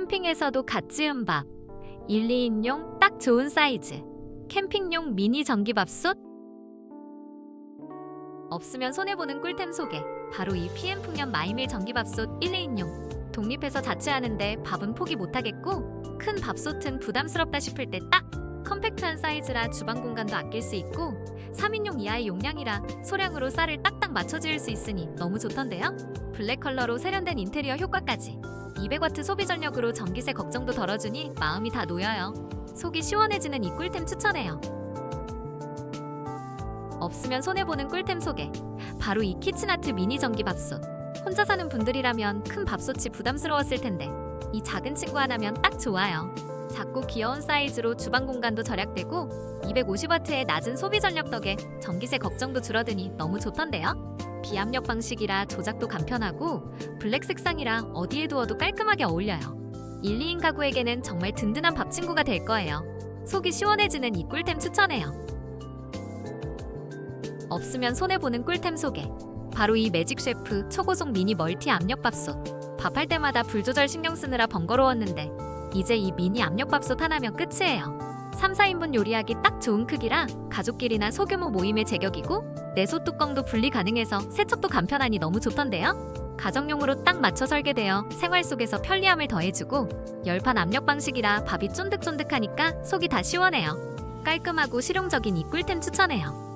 캠핑에서도 갓 지은 밥. 1, 2인용 딱 좋은 사이즈. 캠핑용 미니 전기밥솥. 없으면 손해보는 꿀템 소개. 바로 이 PM 풍년 마이밀 전기밥솥 1, 2인용. 독립해서 자취하는데 밥은 포기 못하겠고 큰 밥솥은 부담스럽다 싶을 때 딱 컴팩트한 사이즈라 주방 공간도 아낄 수 있고 3인용 이하의 용량이라 소량으로 쌀을 딱딱 맞춰 지을 수 있으니 너무 좋던데요? 블랙 컬러로 세련된 인테리어 효과까지 200와트 소비 전력으로 전기세 걱정도 덜어주니 마음이 다 놓여요. 속이 시원해지는 이 꿀템 추천해요. 없으면 손해보는 꿀템 소개. 바로 이 키친아트 미니 전기 밥솥. 혼자 사는 분들이라면 큰 밥솥이 부담스러웠을 텐데 이 작은 친구 하나면 딱 좋아요. 작고 귀여운 사이즈로 주방 공간도 절약되고 250와트의 낮은 소비 전력 덕에 전기세 걱정도 줄어드니 너무 좋던데요. 비압력 방식이라 조작도 간편하고 블랙 색상이라 어디에 두어도 깔끔하게 어울려요. 1, 2인 가구에게는 정말 든든한 밥 친구가 될 거예요. 속이 시원해지는 이 꿀템 추천해요. 없으면 손해보는 꿀템 소개. 바로 이 매직 셰프 초고속 미니 멀티 압력밥솥. 밥할 때마다 불 조절 신경 쓰느라 번거로웠는데 이제 이 미니 압력밥솥 하나면 끝이에요. 3, 4인분 요리하기 딱 좋은 크기라 가족끼리나 소규모 모임의 제격이고 내소 뚜껑도 분리 가능해서 세척도 간편하니 너무 좋던데요. 가정용으로 딱 맞춰 설계되어 생활 속에서 편리함을 더해주고 열판 압력 방식이라 밥이 쫀득쫀득하니까 속이 다 시원해요. 깔끔하고 실용적인 이 꿀템 추천해요.